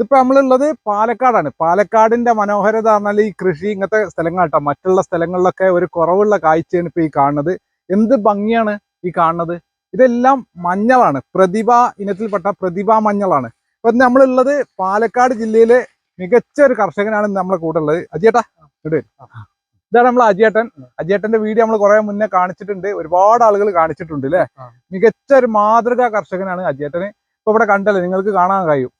ഇതിപ്പോ നമ്മളുള്ളത് പാലക്കാടാണ്. പാലക്കാടിന്റെ മനോഹരത പറഞ്ഞാൽ ഈ കൃഷി ഇങ്ങനത്തെ സ്ഥലങ്ങളാട്ടോ. മറ്റുള്ള സ്ഥലങ്ങളിലൊക്കെ ഒരു കുറവുള്ള കാഴ്ചയാണ് ഇപ്പൊ ഈ കാണുന്നത്. എന്ത് ഭംഗിയാണ് ഈ കാണുന്നത്? ഇതെല്ലാം മഞ്ഞളാണ്. പ്രതിഭ ഇനത്തിൽപ്പെട്ട പ്രതിഭ മഞ്ഞളാണ്. ഇപ്പം നമ്മളുള്ളത് പാലക്കാട് ജില്ലയിലെ മികച്ച ഒരു കർഷകനാണ് നമ്മളെ കൂടെ ഉള്ളത് അജിയേട്ടാ വരൂ. ഇതാണ് നമ്മൾ അജിയേട്ടൻ. അജിയേട്ടന്റെ വീഡിയോ നമ്മൾ കുറെ മുന്നേ കാണിച്ചിട്ടുണ്ട്. ഒരുപാട് ആളുകൾ കാണിച്ചിട്ടുണ്ട് അല്ലെ മികച്ച ഒരു മാതൃകാ കർഷകനാണ് അജിയേട്ടന്. ഇപ്പൊ ഇവിടെ കണ്ടല്ലേ നിങ്ങൾക്ക് കാണാൻ കഴിയും.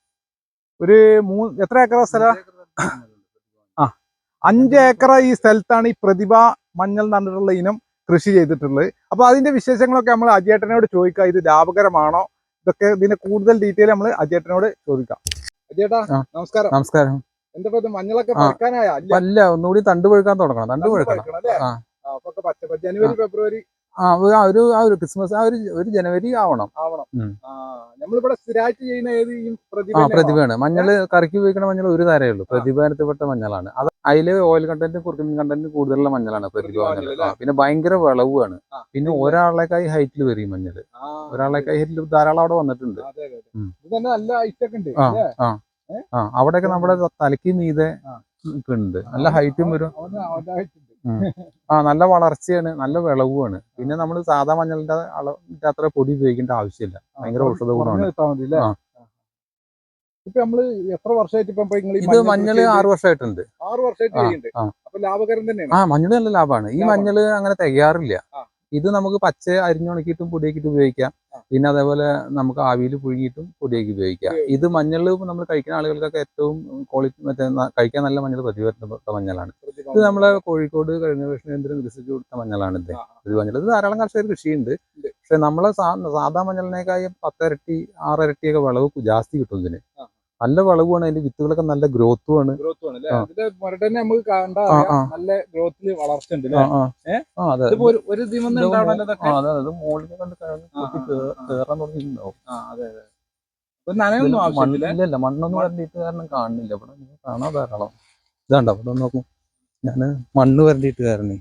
ഒരു മൂന്ന് എത്ര ഏക്കറ സ്ഥല? ആ അഞ്ച് ഏക്കർ ഈ സ്ഥലത്താണ് ഈ പ്രതിഭ മഞ്ഞൾ നടന്നിട്ടുള്ള ഇനം കൃഷി ചെയ്തിട്ടുള്ളത്. അപ്പൊ അതിന്റെ വിശേഷങ്ങളൊക്കെ നമ്മൾ അജേട്ടനോട് ചോദിക്കാം. ഇത് ലാഭകരമാണോ? ഇതൊക്കെ ഇതിന്റെ കൂടുതൽ ഡീറ്റെയിൽ നമ്മൾ അജേട്ടനോട് ചോദിക്കാം. അജേട്ടാ നമസ്കാരം. നമസ്കാരം. എന്താ മഞ്ഞളൊക്കെ അല്ല. ഒന്നുകൂടി തണ്ട് പഴുക്കാൻ തുടങ്ങണം. തണ്ട് പഴുക്കണം. ജനുവരി ഫെബ്രുവരി ആ ഒരു- ആ ഒരു ക്രിസ്മസ് ആ ഒരു ഒരു ജനുവരി ആവണം. ആവണം. നമ്മളിവിടെ സ്ഥിരമായിട്ട് ചെയ്യുന്ന ഏത് ആ? പ്രതിഭയാണ്. മഞ്ഞൾ കറിക്ക് ഉപയോഗിക്കുന്ന മഞ്ഞൾ ഒരു തരേ ഉള്ളൂ. പ്രതിഭാനത്തിൽപ്പെട്ട മഞ്ഞളാണ്. അത് അതിൽ ഓയിൽ കണ്ടന്റ് കുറുക്കിൻ കണ്ടന്റ് കൂടുതലുള്ള മഞ്ഞളാണ് പ്രതിഭ മഞ്ഞൾ. മഞ്ഞൾ പിന്നെ ഭയങ്കര വിളവുമാണ്. ആ. പിന്നെ ഒരാളേക്കായി ഹൈറ്റിൽ വരും മഞ്ഞൾ. ഒരാളേക്കായി ഹൈറ്റിൽ ധാരാളം അവിടെ വന്നിട്ടുണ്ട്. നല്ല ഹൈറ്റൊക്കെ ഉണ്ട് ആ ആ അവിടെയൊക്കെ നമ്മുടെ തലയ്ക്ക് മീതെ. ഉണ്ട് നല്ല ഹൈറ്റും വരും. ആ നല്ല വളർച്ചയാണ് നല്ല വിളവുമാണ്. പിന്നെ നമ്മൾ സാധാ മഞ്ഞളിന്റെ അളവിന്റെ അത്ര പൊടി ഉപയോഗിക്കേണ്ട ആവശ്യമില്ല. ഭയങ്കര ഔഷധ ഗുണമാണ്. ഇപ്പൊ നമ്മൾ എത്ര വർഷമായിട്ട് ഇപ്പൊ നിങ്ങൾ ഇത് മഞ്ഞൾ ആറു വർഷമായിട്ടുണ്ട് ആറ് വർഷമായിട്ട് ആ, ചെയ്യുന്നുണ്ട് ആ. ലാഭകരം തന്നെയാണ്. ആ മഞ്ഞൾ നല്ല ലാഭമാണ് ഈ മഞ്ഞൾ അങ്ങനെ തികയാറില്ല. ഇത് നമുക്ക് പച്ച അരിഞ്ഞുണക്കിയിട്ടും പൊടിയാക്കിയിട്ട് ഉപയോഗിക്കാം. പിന്നെ അതേപോലെ നമുക്ക് ആവിയിൽ പുഴുങ്ങിയിട്ടും പൊടിയാക്കി ഉപയോഗിക്കാം. ഇത് മഞ്ഞൾ നമ്മൾ കഴിക്കുന്ന ആളുകൾക്കൊക്കെ ഏറ്റവും ക്വാളിറ്റി മറ്റേ കഴിക്കാൻ നല്ല മഞ്ഞൾ പ്രതിബദ്ധപ്പെട്ട മഞ്ഞളാണ്. ഇത് നമ്മളെ കോഴിക്കോട് കഴിഞ്ഞ കേന്ദ്രം വികസിച്ചു കൊടുത്ത മഞ്ഞളാണ് ഇത്. ഇത് മഞ്ഞൾ ഇത് ധാരാളം കർഷകർ കൃഷിയുണ്ട്. പക്ഷെ നമ്മളെ സാധാ മഞ്ഞളിനേക്കായി പത്തരട്ടി ആറരട്ടിയൊക്കെ വിളവ് ജാസ്തി കിട്ടും ഇതിന്. നല്ല വളവുമാണ് അതിന്റെ വിത്തുകളൊക്കെ നല്ല ഗ്രോത്തും ആണ് മണ്ണില്ല മണ്ണൊന്നും വരണ്ടിട്ട് കാരണം കാണുന്നില്ല. ഇവിടെ കാണാൻ ധാരാളം. ഇതാണ്ടോ ഇവിടെ നോക്കും. ഞാൻ മണ്ണ് വരണ്ടിട്ട് കാരണം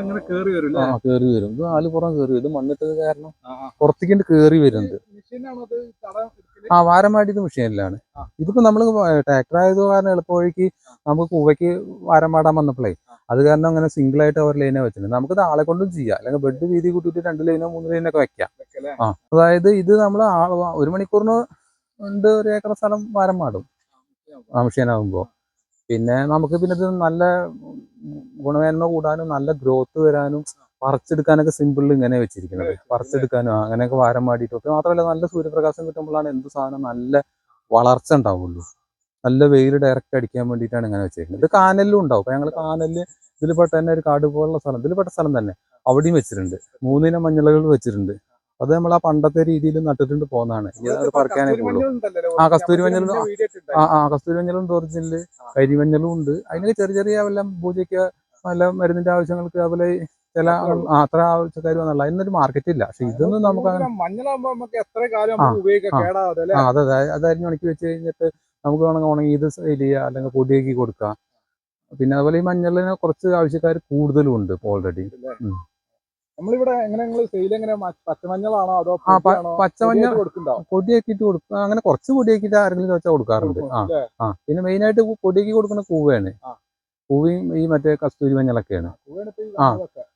അങ്ങനെ കേറി വരും ഇത് നാല് പുറം കേറി വരും. മണ്ണിട്ടത് കാരണം. പുറത്തേക്ക് കേറി വരുന്നത് ആ വാരമാടിയത് മെഷീനിലാണ്. ആ. ഇതിപ്പോ നമ്മൾ ട്രാക്ടർ ആയത് കാരണം എളുപ്പവഴിക്ക് നമുക്ക് കൂവയ്ക്ക് വാരം പാടാൻ വന്നപ്പോഴേ അത് കാരണം അങ്ങനെ സിംഗിൾ ആയിട്ട് ഒരു ലൈനെ വെച്ചിട്ടുണ്ട്. നമുക്ക് ഇത് ആളെ കൊണ്ടും ചെയ്യാം. അല്ലെങ്കിൽ ബെഡ് വീതി കൂട്ടിയിട്ട് രണ്ട് ലൈനോ മൂന്ന് ലൈനോ ഒക്കെ വെക്കാം? ആ. അതായത് ഇത് നമ്മൾ ഒരു മണിക്കൂറിന് ഉണ്ട് ഒരു ഏക്കർ സ്ഥലം വാരം പാടും. ആ മെഷീനാകുമ്പോൾ പിന്നെ നമുക്ക് പിന്നെ ഇത് നല്ല ഗുണമേന്മ കൂടാനും നല്ല ഗ്രോത്ത് വരാനും പറിച്ചെടുക്കാനൊക്കെ സിമ്പിൾ ഇങ്ങനെ വെച്ചിരിക്കുന്നത്. പറിച്ചെടുക്കാനും അങ്ങനെയൊക്കെ വാരം മാടിയിട്ടൊക്കെ മാത്രമല്ല നല്ല സൂര്യപ്രകാശം കിട്ടുമ്പോഴാണ് എന്ത് സാധനം നല്ല വളർച്ച ഉണ്ടാവുള്ളൂ. നല്ല വെയിൽ ഡയറക്റ്റ് അടിക്കാൻ വേണ്ടിയിട്ടാണ് ഇങ്ങനെ വെച്ചിരിക്കുന്നത്. ഇത് കാനലിലും ഉണ്ടാവും. അപ്പൊ ഞങ്ങൾ കാനലിൽ ഇതിൽപ്പെട്ട തന്നെ ഒരു കാട് പോലുള്ള സ്ഥലം. ഇതിൽപ്പെട്ട സ്ഥലം തന്നെ. അവിടെയും വെച്ചിട്ടുണ്ട്. മൂന്നിനം മഞ്ഞളുകൾ വെച്ചിട്ടുണ്ട്. അത് നമ്മൾ ആ പണ്ടത്തെ രീതിയിൽ നട്ടിട്ടുണ്ട് പോകുന്നതാണ് അത് പറിക്കാനേ പോകുള്ളൂ ആ, കസ്തൂരി ഇട്ടിട്ടുണ്ടായിരുന്നു. ആ ആ കസ്തൂരി മഞ്ഞളും ഒറിജിനൽ കരിമഞ്ഞളും ഉണ്ട്. അതിനൊക്കെ ചെറിയ ചെറിയ വല്ല പൂജയ്ക്ക് നല്ല മരുന്നിന്റെ ആവശ്യങ്ങൾക്ക് അതുപോലെ ചില അത്ര ആവശ്യക്കാർ വന്നുള്ള അതിനൊരു മാർക്കറ്റ് ഇല്ല. പക്ഷെ ഇതൊന്നും നമുക്ക് അങ്ങനെ മഞ്ഞളാകുമ്പോ നമുക്ക് എത്ര കാലം ഉപയോഗിക്കാം. അതെ അതെ. അതായിരുന്നു ഉണക്കി വെച്ച് കഴിഞ്ഞിട്ട് നമുക്ക് വേണമെങ്കിൽ ഉണങ്ങി ഇത് സെയിൽ ചെയ്യുക അല്ലെങ്കിൽ പൊടിയാക്കി കൊടുക്കാം. പിന്നെ അതുപോലെ ഈ മഞ്ഞളിന് കുറച്ച് ആവശ്യക്കാർ കൂടുതലും ഉണ്ട് ഇപ്പോൾ ഓൾറെഡി. നമ്മളിവിടെ എങ്ങനെ നിങ്ങൾ സെയിൽ എങ്ങനെ പച്ചമഞ്ഞളാണോ അതോ? പച്ചമഞ്ഞൾ? പൊടിയാക്കിയിട്ട് കൊടുക്കുക അങ്ങനെ കുറച്ച് പൊടിയാക്കിയിട്ട് ആരെങ്കിലും വെച്ചാൽ കൊടുക്കാറുണ്ട്. കൊടുക്കും, ആ പിന്നെ മെയിനായിട്ട് പൊടിയാക്കി കൊടുക്കുന്ന കൂവയാണ്. ആ. കൂവയും ഈ മറ്റേ കസ്തൂരി മഞ്ഞളൊക്കെയാണ്. ആ.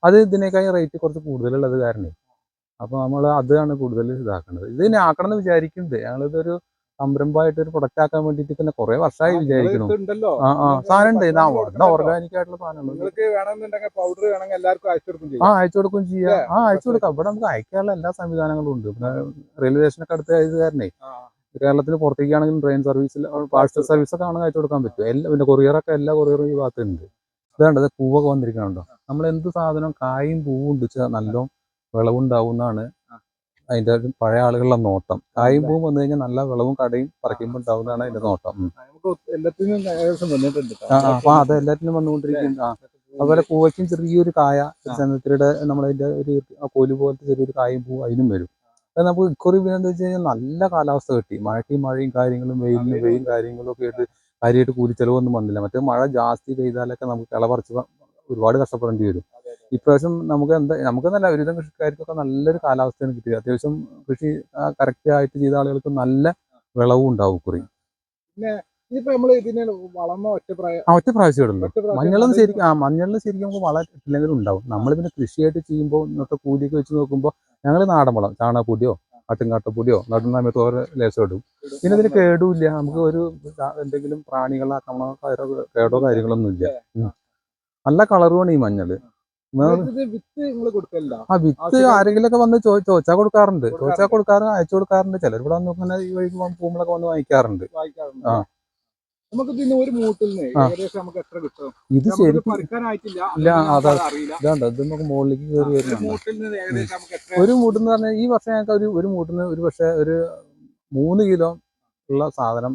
അത് ഇതിനേക്കാൾ റേറ്റ് കുറച്ച് കൂടുതലുള്ളത് കാരണം. അപ്പോൾ നമ്മൾ അതാണ് കൂടുതൽ ഇതാക്കുന്നത് ഇത് തന്നെ ആക്കണം എന്ന് വിചാരിക്കുന്നുണ്ട് ഞങ്ങളിതൊരു സംരംഭമായിട്ട് ഒരു പ്രൊഡക്റ്റ് ആക്കാൻ വേണ്ടിയിട്ട് തന്നെ കുറെ വർഷമായി വിചാരിക്കുന്നു. ആ ആ സാധനം ഉണ്ട്. ഓർഗാനിക് ആയിട്ടുള്ള സാധനങ്ങൾ ആ ചെയ്യും. അയച്ചു കൊടുക്കും ചെയ്യാം. ആ അയച്ചു കൊടുക്കാം. ഇവിടെ നമുക്ക് അയക്കാനുള്ള എല്ലാ സംവിധാനങ്ങളും ഉണ്ട്. പിന്നെ റെയിൽവേ സ്റ്റേഷനൊക്കെ അടുത്ത് ആയത് കാരണേ. കേരളത്തിന് പുറത്തേക്കാണെങ്കിലും ട്രെയിൻ സർവീസിൽ പാഴ്സൽ സർവീസ് ഒക്കെ ആണെങ്കിൽ അയച്ചു കൊടുക്കാൻ പറ്റും. എല്ലാ പിന്നെ കൊറിയറൊക്കെ എല്ലാ കൊറിയറും ഈ ഭാഗത്തുണ്ട്. ഇതാണ്ട് ഇത് പൂവൊക്കെ വന്നിരിക്കണുണ്ടോ? നമ്മൾ എന്ത് സാധനം കായും പൂവും ഉണ്ട് നല്ല വിളവുണ്ടാവുന്നതാണ് അതിന്റെ പഴയ ആളുകളുടെ നോട്ടം. കായും പൂവും വന്നു കഴിഞ്ഞാൽ നല്ല വിളവും കടയും പറിക്കുമ്പോൾ ഉണ്ടാവുന്നതാണ് അതിന്റെ നോട്ടം. അപ്പൊ അത് എല്ലാത്തിനും വന്നുകൊണ്ടിരിക്കും ആ അതുപോലെ പൂവയ്ക്കും ചെറിയൊരു കായ ചന്ദ്രത്തിയുടെ നമ്മളതിന്റെ ഒരു കോൽ പോലത്തെ ചെറിയൊരു കായും പൂ അതിനും വരും. അത് നമുക്ക് ഇക്കുറി പിന്നെ എന്താ വെച്ച് കഴിഞ്ഞാൽ നല്ല കാലാവസ്ഥ കിട്ടി. മഴയ്ക്ക് മഴയും കാര്യങ്ങളും വെയിലിന് വെയിലും കാര്യങ്ങളും ഒക്കെ ആയിട്ട് കാര്യമായിട്ട് കൂലിച്ചെലവൊന്നും വന്നില്ല. മറ്റേ മഴ ജാസ്തി പെയ്താലൊക്കെ നമുക്ക് കിളപറിച്ച് ഒരുപാട് കഷ്ടപ്പെടേണ്ടി വരും. ഇപ്രാവശ്യം നമുക്ക് എന്താ നമുക്ക് നല്ല ഒരുവിധം കൃഷിക്കാർക്കൊക്കെ നല്ലൊരു കാലാവസ്ഥയാണ് കിട്ടിയത്. അത്യാവശ്യം കൃഷി കറക്റ്റ് ആയിട്ട് ചെയ്ത ആളുകൾക്ക് നല്ല വിളവും ഉണ്ടാവും കുറി ഇതിപ്പോ നമ്മൾ ഇതിന് വളർന്ന ഒറ്റ ഒറ്റ പ്രാവശ്യം ഇടുള്ളൂ മഞ്ഞളും ശരിക്കും ആ മഞ്ഞളിന് ശരിക്കും നമുക്ക് വളരെ ഇല്ലെങ്കിലും ഉണ്ടാവും. നമ്മൾ പിന്നെ കൃഷിയായിട്ട് ചെയ്യുമ്പോൾ ഇന്നത്തെ കൂലിയൊക്കെ വെച്ച് നോക്കുമ്പോൾ ഞങ്ങൾ നാടൻ വളം ചാണകപ്പൊടിയോ ആട്ടുംകാട്ടപ്പൊടിയോ നടുന്ന സമയത്ത് ഓരോ ലേശം ഇടും. പിന്നെ ഇതിന് കേടുമില്ല നമുക്ക് ഒരു എന്തെങ്കിലും പ്രാണികളാക്കണോ കാര്യോ കേടോ കാര്യങ്ങളൊന്നും ഇല്ല. നല്ല കളറുമാണ് ഈ മഞ്ഞൾ. ആ വിത്ത് ആരെങ്കിലൊക്കെ വന്ന് ചോദിച്ചാ കൊടുക്കാറുണ്ട്. ചോദിച്ചാൽ കൊടുക്കാറ് അയച്ചു കൊടുക്കാറുണ്ട്. ചിലർ ഇവിടെ വന്ന് ഇങ്ങനെ ഈ വഴിക്ക് പോകുമ്പോഴൊക്കെ വന്ന് വാങ്ങിക്കാറുണ്ട്. ആ. നമുക്ക് പിന്നെ ഒരു മൂട്ടിൽ നിന്ന് ഏകദേശം നമുക്ക് എത്ര കിട്ടും? ഇത് നമുക്ക് ശരിക്കും പറിക്കാനായിട്ടില്ല. ഇല്ല, അതുകൊണ്ട് അതാ. ഇതാണ്ട്? ഇത് നമുക്ക് മുകളിലേക്ക് കയറി ഒരു മൂട്ടിൽ നിന്ന് പറഞ്ഞാൽ ഈ വർഷം ഞങ്ങൾക്ക് ഒരു ഒരു മൂട്ടിന് ഒരു പക്ഷേ ഒരു മൂന്ന് കിലോ ഉള്ള സാധനം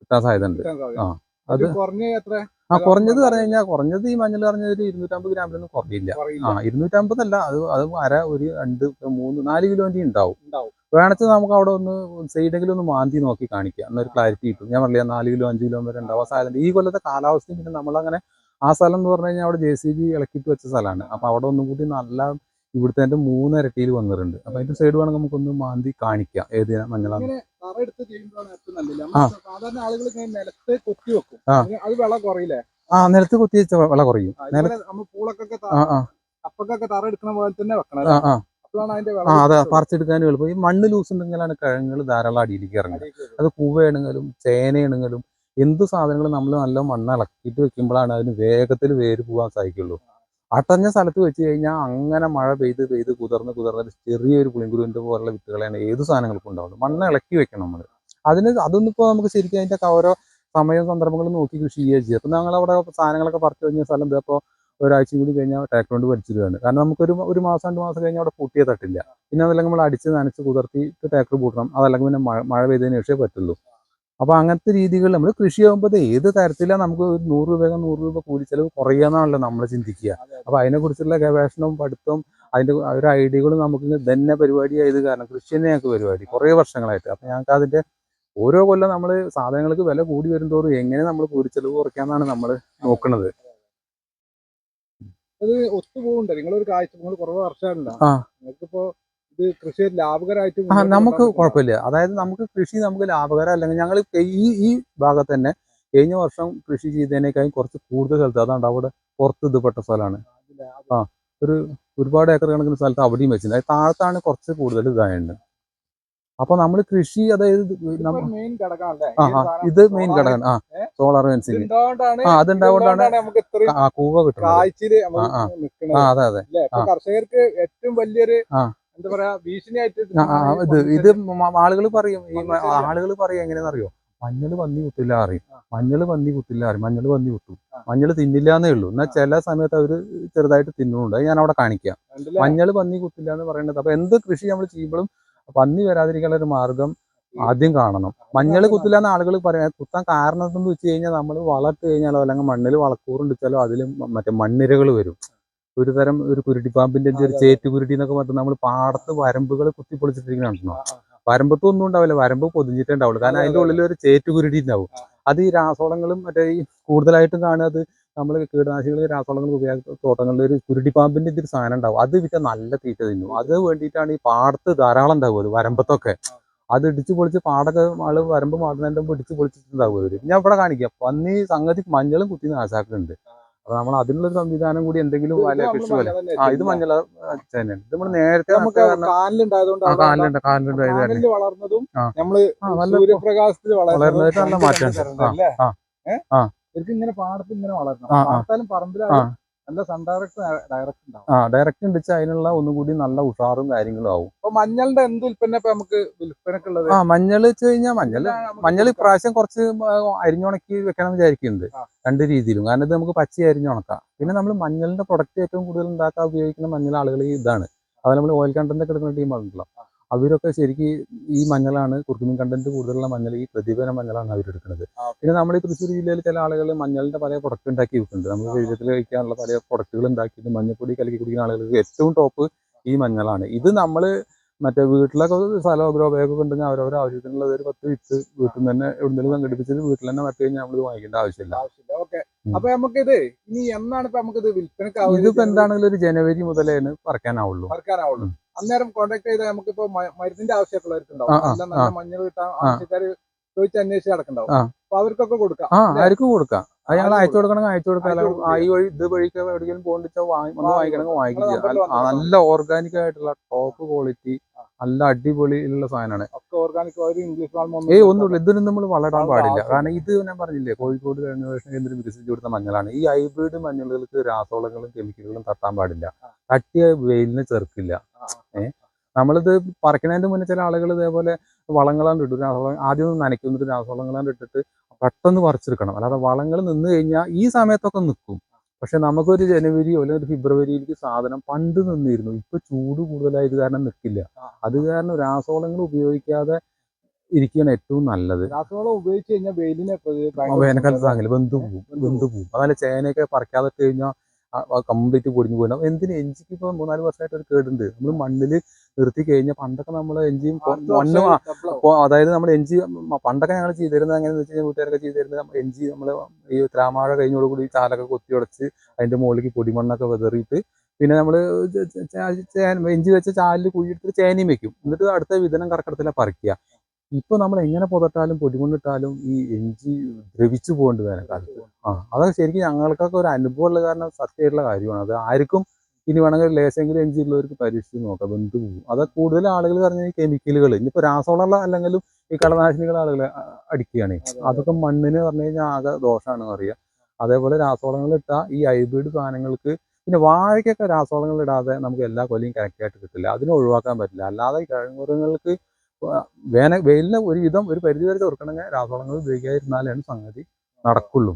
കിട്ടാൻ സാധ്യത. ഉണ്ട് ആ, അത് അത് കുറഞ്ഞ എത്ര? ആ കുറഞ്ഞത് പറഞ്ഞു കഴിഞ്ഞാൽ കുറഞ്ഞത് ഈ മഞ്ഞൾ പറഞ്ഞ ഒരു ഇരുന്നൂറ്റമ്പത് ഗ്രാമിലൊന്നും കുറയില്ല. ആ ഇരുന്നൂറ്റമ്പതല്ല അത് അത് അര ഒരു രണ്ട് മൂന്ന് നാല് കിലോന്റെ ഉണ്ടാവും. ഉണ്ടാവും. വേണച്ചാൽ നമുക്ക് അവിടെ ഒന്ന് സൈഡെങ്കിലും ഒന്ന് മാന്തി നോക്കി കാണിക്കാം. എന്നൊരു ക്ലാരിറ്റി കിട്ടും. ഞാൻ പറഞ്ഞില്ല നാല് കിലോ അഞ്ച് കിലോ വരെ ഉണ്ടാവും. ആ സ്ഥലം ഈ കൊല്ലത്തെ കാലാവസ്ഥയും പിന്നെ നമ്മളങ്ങനെ ആ സ്ഥലം എന്ന് പറഞ്ഞു കഴിഞ്ഞാൽ അവിടെ ജെ സി ബി ഇളക്കിയിട്ട് വെച്ച സ്ഥലമാണ്. അപ്പൊ അവിടെ ഒന്നും കൂടി നല്ല ഇവിടുത്തെ മൂന്നരട്ടിയിൽ മൂന്ന് വന്നിട്ടുണ്ട്. അപ്പൊ അതിന്റെ സൈഡ് വേണമെങ്കിൽ നമുക്കൊന്ന് മാന്തി കാണിക്കാം. ഏത് മഞ്ഞളാണ് തറ എടുത്ത് ചെയ്യുമ്പോഴാണ് ഏറ്റവും നല്ലത്. സാധാരണ ആളുകൾ ഇങ്ങനെ നിലത്ത് കൊത്തി വെക്കും. അത് വെള്ളം കുറയില്ലേ? ആ നിലത്ത് കുത്തി വെച്ച വില കുറയും. ആ കപ്പക്കൊക്കെ തറ എടുക്കുന്ന പോലെ തന്നെ വെക്കണം ആ അതെ. പറിച്ചെടുക്കാനും എളുപ്പം ഈ മണ്ണ് ലൂസ് ഉണ്ടെങ്കിലാണ് കിഴങ്ങുകൾ ധാരാളം അടിയിലേക്ക് ഇറങ്ങുന്നത് അത് കൂവയാണെങ്കിലും ചേനയാണെങ്കിലും എന്ത് സാധനങ്ങളും നമ്മൾ നല്ല മണ്ണ് ഇളക്കിയിട്ട് വെക്കുമ്പോഴാണ് അതിന് വേഗത്തിൽ വേര് പോകാൻ സാധിക്കുള്ളൂ. അട്ടഞ്ഞ സ്ഥലത്ത് വെച്ച് കഴിഞ്ഞാൽ അങ്ങനെ മഴ പെയ്ത് പെയ്ത് കുതിർന്ന് കുതിർന്ന് ചെറിയൊരു പുളിങ്കുരുവിന്റെ പോലുള്ള വിത്തുകളാണ് ഏത് സാധനങ്ങൾക്കും ഉണ്ടാവുന്നത്. മണ്ണ് ഇളക്കി വെക്കണം നമ്മൾ അതിന് അതൊന്നും ഇപ്പോൾ നമുക്ക് ശരിക്കും അതിന്റെ ഓരോ സമയവും സന്ദർഭങ്ങളും നോക്കി കൃഷി ചെയ്യുക ചെയ്യുക അപ്പം ഞങ്ങളവിടെ സാധനങ്ങളൊക്കെ പറിച്ചു കഴിഞ്ഞ സ്ഥലം ഇപ്പോൾ ഒരാഴ്ച കൂടി കഴിഞ്ഞാൽ ട്രാക്ടർ കൊണ്ട് കാരണം നമുക്കൊരു ഒരു മാസം രണ്ട് മാസം കഴിഞ്ഞാൽ അവിടെ പൂട്ടിയേ തട്ടില്ല. പിന്നെ അതല്ലെങ്കിൽ നമ്മൾ അടിച്ച് നനച്ച് കുതിർത്തിയിട്ട് ട്രാക്ടർ പൂട്ടണം. അതല്ലെങ്കിൽ പിന്നെ മഴ മഴ പെയ്തതിന് ശേഷമേ പറ്റുള്ളൂ. അപ്പോൾ അങ്ങനത്തെ രീതികൾ നമ്മൾ കൃഷി ആകുമ്പോൾ ഏത് തരത്തിലാണ് നമുക്ക് ഒരു നൂറ് രൂപ നൂറ് രൂപ കൂലി ചെലവ് കുറയുകയെന്നാണല്ലോ നമ്മൾ ചിന്തിക്കുക. അപ്പോൾ അതിനെക്കുറിച്ചുള്ള ഗവേഷണവും പഠിത്തവും അതിന്റെ ഒരു ഐഡിയകളും നമുക്ക് തന്നെ പരിപാടിയായത് കാരണം കൃഷി തന്നെ ഞങ്ങൾക്ക് പരിപാടി കുറേ വർഷങ്ങളായിട്ട്. അപ്പോൾ ഞങ്ങൾക്ക് അതിന്റെ ഓരോ കൊല്ലം നമ്മൾ സാധനങ്ങൾക്ക് വില കൂടി വരുന്തോറും എങ്ങനെ നമ്മൾ കൂലിച്ചെലവ് കുറയ്ക്കാമെന്നാണ് നമ്മൾ നോക്കുന്നത് അത് ഒത്തുപോകുന്നുണ്ട് നിങ്ങളൊരു കാഴ്ച നിങ്ങൾ കുറവ് വർഷമാണല്ലോ. നിങ്ങൾക്കിപ്പോ ഇത് കൃഷി ലാഭകരമായിട്ട് ആ നമുക്ക് കുഴപ്പമില്ല. അതായത് നമുക്ക് കൃഷി നമുക്ക് ലാഭകരം അല്ലെങ്കിൽ ഞങ്ങൾ ഈ ഈ ഭാഗത്ത് തന്നെ കഴിഞ്ഞ വർഷം കൃഷി ചെയ്തതിനേക്കാൾ കുറച്ച് കൂടുതൽ സ്ഥലത്ത് അതാണ്ട് അവിടെ പുറത്ത് ഇത് പെട്ട സ്ഥലമാണ് ആ ഒരു ഒരുപാട് ഏക്കർ കണക്കിന് സ്ഥലത്ത് അവിടെയും വെച്ചിട്ടുണ്ട്. അതായത് താഴത്താണ് കുറച്ച് കൂടുതൽ ഇതായുണ്ട് അപ്പൊ നമ്മൾ കൃഷി അതായത് ആ ഇത് മെയിൻ ഘടകം ഘടകമാണ്. ആ? സോളാർ ഫെൻസിങ് ആ ഇത്രയും ആ കൂവ കിട്ടുന്നത്. ആ, അതെ അതെ. കർഷകർക്ക് ഏറ്റവും വലിയൊരു. എന്താ പറയാ ഭീഷണിയായിട്ട് ഇത് ഇത് ആളുകൾ പറയും ഈ ആളുകൾ പറയും എങ്ങനെയാണെന്നറിയോ മഞ്ഞൾ വന്നി കുത്തില്ല അറിയും. മഞ്ഞൾ പന്നി കുത്തില്ല അറിയും മഞ്ഞൾ പന്നി കുത്തും. മഞ്ഞൾ തിന്നില്ല എന്നേ ഉള്ളൂ. എന്നാൽ ചില സമയത്ത് അവർ ചെറുതായിട്ട് തിന്നുന്നുണ്ട്. അത് ഞാൻ അവിടെ കാണിക്കാം? മഞ്ഞൾ പന്നി കുത്തില്ല എന്ന് പറയുന്നത് അപ്പൊ എന്ത് കൃഷി നമ്മൾ ചെയ്യുമ്പോഴും പന്നി വരാതിരിക്കാനുള്ള ഒരു മാർഗം ആദ്യം കാണണം. മഞ്ഞൾ കുത്തില്ല എന്ന് ആളുകൾ പറയാം കുത്താൻ കാരണം എന്ന് വെച്ച് കഴിഞ്ഞാൽ നമ്മൾ വളർത്തു കഴിഞ്ഞാലോ അല്ലെങ്കിൽ മണ്ണിൽ വളക്കൂറുണ്ടിച്ചാലോ അതിൽ മറ്റേ മണ്ണിരകൾ വരും. ഒരു തരം ഒരു കുരുടിപ്പാമ്പിന്റെ ഒരു അതെ, അതെ. ചേറ്റ് കുരുടി എന്നൊക്കെ പറഞ്ഞിട്ട് നമ്മൾ പാടത്ത് വരമ്പുകൾ കുത്തി പൊളിച്ചിട്ടിരിക്കണോ ആ, ആ, വരമ്പത്തും ഒന്നും ഉണ്ടാവില്ല. വരമ്പ് പൊതിഞ്ഞിട്ടേ ഉണ്ടാവുള്ളൂ കാരണം അതെ, അതിന്റെ ഉള്ളിൽ ഒരു ചേറ്റ് കുരുടി ഉണ്ടാവും. അത് ഈ രാസവളങ്ങളും മറ്റേ ഈ കൂടുതലായിട്ടും കാണുക അത് നമ്മൾ കീടനാശികൾ രാസവളങ്ങൾ ഉപയോഗിച്ച തോട്ടങ്ങളിൽ ഒരു കുരുടിപ്പാമ്പിന്റെ ഇതൊരു സാധനം ഉണ്ടാവും. അത് വിറ്റ നല്ല തീറ്റ തിന്നു. അത് വേണ്ടിയിട്ടാണ് ഈ പാടത്ത് ധാരാളം ഉണ്ടാവും അത് വരമ്പത്തൊക്കെ. അത് ഇടിച്ചു പൊളിച്ച് പാടൊക്കെ ആൾ വരമ്പ് മാറുന്നതിന്റെ മുമ്പ് ഇടിച്ചു പൊളിച്ചിട്ടുണ്ടാവും അവർ. ഞാൻ ഇവിടെ കാണിക്കാം. പന്നി സംഗതി മഞ്ഞളും കുത്തി നാശാക്കുന്നുണ്ട്. അപ്പൊ നമ്മൾ അതിനുള്ളൊരു സംവിധാനം കൂടി എന്തെങ്കിലും വല ആ ഇത് മഞ്ഞള മഞ്ഞൾ ഇത് നമ്മൾ നേരത്തെ കാലിലുണ്ടായതുകൊണ്ട് ആ അവിടെ കാലിലുണ്ട് കാലിലുണ്ട് ഇത് തന്നെ കാലിൽ വളർന്നതും. നമ്മൾ സൂര്യപ്രകാശത്തിൽ വളർന്നത് നല്ല അല്ലേ? ആ. ഇങ്ങനെ പാടത്ത് ഇങ്ങനെ വളരണം പറമ്പിലാണ്. പാടത്താലും പറമ്പിലായാലും ആ ഡയറക്റ്റ് ഉണ്ടിച്ച് അതിനുള്ള ഒന്നും കൂടി നല്ല ഉഷാറും കാര്യങ്ങളും ആവും. അപ്പൊ മഞ്ഞളിന്റെ എന്ത് ഉൽപ്പന്ന നമുക്ക് വിൽപ്പനക്കുള്ളത് ആ മഞ്ഞൾ വെച്ച് കഴിഞ്ഞാൽ മഞ്ഞൾ മഞ്ഞൾ ഇപ്രാവശ്യം കുറച്ച് അരിഞ്ഞുണക്കി വെക്കണം വിചാരിക്കുന്നുണ്ട്. രണ്ട് രീതിയിലും. കാരണം ഇത് നമുക്ക് പച്ച അരിഞ്ഞുണക്കാം. പിന്നെ നമ്മൾ മഞ്ഞളിന്റെ പ്രൊഡക്റ്റ് ഏറ്റവും കൂടുതൽ ഉണ്ടാക്കാൻ ഉപയോഗിക്കുന്ന മഞ്ഞൾ ആളുകൾ ഇതാണ്. അത് നമ്മൾ ഓയിൽ കണ്ടന്റ് ഒക്കെ എടുക്കുന്ന ടീമാണല്ലോ അവരൊക്കെ ശരിക്കും ഈ മഞ്ഞളാണ് കുർക്കുമീൻ കണ്ടന്റ് കൂടുതലുള്ള മഞ്ഞൾ ഈ പ്രതിഫല മഞ്ഞളാണ് അവരെടുക്കുന്നത്. പിന്നെ നമ്മൾ ഈ തൃശ്ശൂർ ജില്ലയിൽ ചില ആളുകൾ മഞ്ഞളിന്റെ പല പ്രൊഡക്റ്റ് ഉണ്ടാക്കി വെക്കുന്നുണ്ട്. നമുക്ക് ശരീരത്തിൽ കഴിക്കാനുള്ള പല പ്രൊഡക്റ്റുകൾ ഉണ്ടാക്കിയിട്ട് മഞ്ഞപ്പൊടി കലക്കി കുടിക്കുന്ന ആളുകൾക്ക് ഏറ്റവും ടോപ്പ് ഈ മഞ്ഞളാണ്. ഇത് നമ്മൾ മറ്റേ വീട്ടിലൊക്കെ സ്ഥലം ഗ്രോ ബാഗൊക്കെ ഉണ്ടെങ്കിൽ അവരവർ ആവശ്യത്തിനുള്ള ഒരു പത്ത് വിത്ത് വീട്ടിൽ നിന്ന് തന്നെ എവിടുന്നെങ്കിലും സംഘടിപ്പിച്ചിട്ട് വീട്ടിൽ തന്നെ നട്ട് കഴിഞ്ഞാൽ നമ്മൾ വാങ്ങിക്കേണ്ട ആവശ്യമില്ല. അപ്പൊ നമുക്കിത് ഇനി എന്നാണ് ഇപ്പൊ നമുക്കിത് വിൽപ്പനക്ക് ഇതിപ്പോ എന്താണെങ്കിലും ഒരു ജനുവരി മുതലേ പറിക്കാനാവുള്ളൂ. പറക്കാനാവുള്ളൂ. അന്നേരം കോൺടാക്ട് ചെയ്താൽ നമുക്കിപ്പോ മരുന്നിന്റെ ആവശ്യമൊക്കെ ആ, ആ, നല്ല. മഞ്ഞൾ കിട്ടാൻ ആവശ്യക്കാര് ചോദിച്ച് അന്വേഷിച്ച്. അപ്പൊ അവർക്കൊക്കെ കൊടുക്കാം. ആ ആർക്കും കൊടുക്കാം. അത് ഞങ്ങൾ അയച്ചു കൊടുക്കണമെങ്കിൽ അയച്ചു കൊടുക്കാം. ഈ വഴി ഇത് വഴിക്ക് എവിടെയെങ്കിലും പോകണ്ടിച്ചാൽ വന്ന് വാങ്ങിക്കണമെങ്കിൽ വാങ്ങിക്കുക. നല്ല- ഓർഗാനിക് ആയിട്ടുള്ള ടോപ്പ് ക്വാളിറ്റി നല്ല അടിപൊളി ഉള്ള സാധനമാണ് ഏയ് ഒന്നുമില്ല ഇതിന് നമ്മൾ വളരാൻ വളരെ പാടില്ല. കാരണം ഇത് ഞാൻ പറഞ്ഞില്ലേ കോഴിക്കോട് ഗവേഷണ കേന്ദ്രം വികസിച്ചു കൊടുത്ത മഞ്ഞളാണ്. ഈ ഹൈബ്രിഡ് മഞ്ഞളുകൾക്ക് രാസവളങ്ങളും കെമിക്കലുകളും തട്ടാൻ പാടില്ല. തട്ടിയ വെയിലിന് ചെറുക്കില്ല. ഏഹ് നമ്മളിത് പറിക്കണതിന്റെ മുന്നേ ചില ആളുകൾ ഇതേപോലെ വളങ്ങളാണ്ട് ഇട്ടു രാസവളം ആദ്യം ഒന്ന് നനയ്ക്കും എന്നിട്ട് രാസവളങ്ങളാണ്ട് ഇട്ടിട്ട് പെട്ടെന്ന് പറിച്ചെടുക്കണം. അല്ലാതെ വളങ്ങൾ നിന്ന് കഴിഞ്ഞാൽ ഈ സമയത്തൊക്കെ നിൽക്കും പക്ഷെ നമുക്കൊരു ജനുവരിയോ അല്ലെങ്കിൽ ഒരു ഫെബ്രുവരിയിലേക്ക് സാധനം പണ്ട് നിന്നിരുന്നു. ഇപ്പൊ ചൂട് കൂടുതലായത് കാരണം നിൽക്കില്ല അത് കാരണം രാസവളങ്ങൾ ഉപയോഗിക്കാതെ ഇരിക്കുകയാണ് ഏറ്റവും നല്ലത്. രാസവളം ഉപയോഗിച്ച് കഴിഞ്ഞാൽ വെയിലിനെ വേനൽക്കാലത്ത് താങ്ങില്ല ബന്ധു പോകും ബന്ധു പോകും. അതല്ല ചേനയൊക്കെ പറിക്കാതെ കഴിഞ്ഞാൽ കംപ്ലീറ്റ് പൊടിഞ്ഞു പോകണം എന്തിന് എഞ്ചിക്ക് ഇപ്പൊ മൂന്നാൽ വർഷമായിട്ട് ഒരു കേടുണ്ട്. നമ്മൾ മണ്ണിൽ നിർത്തി കഴിഞ്ഞാൽ പണ്ടൊക്കെ നമ്മൾ എഞ്ചി മണ്ണ് അതായത് നമ്മൾ എഞ്ചി പണ്ടൊക്കെ ഞങ്ങൾ ചെയ്തിരുന്നത് എങ്ങനെയാണെന്ന് വെച്ച് കഴിഞ്ഞാൽ വീട്ടുകാരൊക്കെ ചെയ്തിരുന്നത് എഞ്ചി നമ്മൾ ഈ ത്രാമാഴ കഴിഞ്ഞോടുകൂടി ചാലൊക്കെ കൊത്തി ഉടച്ച് അതിന്റെ മുകളിലേക്ക് പൊടിമണ്ണൊക്കെ വിതറിയിട്ട് പിന്നെ നമ്മൾ എഞ്ചി വെച്ച ചാലിൽ കുഴിയെടുത്തിട്ട് ചേനയും വെക്കും. എന്നിട്ട് അടുത്ത വിധനം കറക്കടത്തിലെ പറിക്കുക ഇപ്പൊ നമ്മൾ എങ്ങനെ പുതട്ടാലും പൊടിമണ്ണിട്ടാലും ഈ എഞ്ചി ദ്രവിച്ചു പോകേണ്ടി വേനൽക്കാലത്ത്. ആ അതൊക്കെ ശരിക്കും ഞങ്ങൾക്കൊക്കെ ഒരു അനുഭവമുള്ള കാരണം സത്യമായിട്ടുള്ള കാര്യമാണ്. അത് ആർക്കും ഇനി വേണമെങ്കിൽ ലേശെങ്കിലും എഞ്ചിൻ ഉള്ളവർക്ക് പരീക്ഷിച്ച് നോക്കാം. ബന്ധു പോകും അത് കൂടുതൽ ആളുകൾ പറഞ്ഞ ഈ കെമിക്കലുകൾ ഇനിയിപ്പോൾ രാസവളമുള്ള അല്ലെങ്കിലും ഈ കളനാശിനികൾ ആളുകൾ അടിക്കുകയാണ്. അതൊക്കെ മണ്ണിന് പറഞ്ഞു കഴിഞ്ഞാൽ ആകെ ദോഷമാണെന്ന് അറിയാം അതേപോലെ രാസവളങ്ങൾ ഇട്ടാൽ ഈ ഹൈബ്രിഡ് സാധനങ്ങൾക്ക് പിന്നെ വാഴയ്ക്കൊക്കെ രാസവളങ്ങൾ ഇടാതെ നമുക്ക് എല്ലാ കൊല്ലയും കറക്റ്റ് ആയിട്ട് കിട്ടില്ല. അതിനെ ഒഴിവാക്കാൻ പറ്റില്ല. അല്ലാതെ കിഴങ്ങുറങ്ങൾക്ക് വേന വെയിലിനെ ഒരുവിധം ഒരു പരിധി വരെ ചെറുക്കണമെങ്കിൽ രാസവളങ്ങൾ ഉപയോഗിക്കാതിരുന്നാലാണ് സംഗതി നടക്കുള്ളൂ.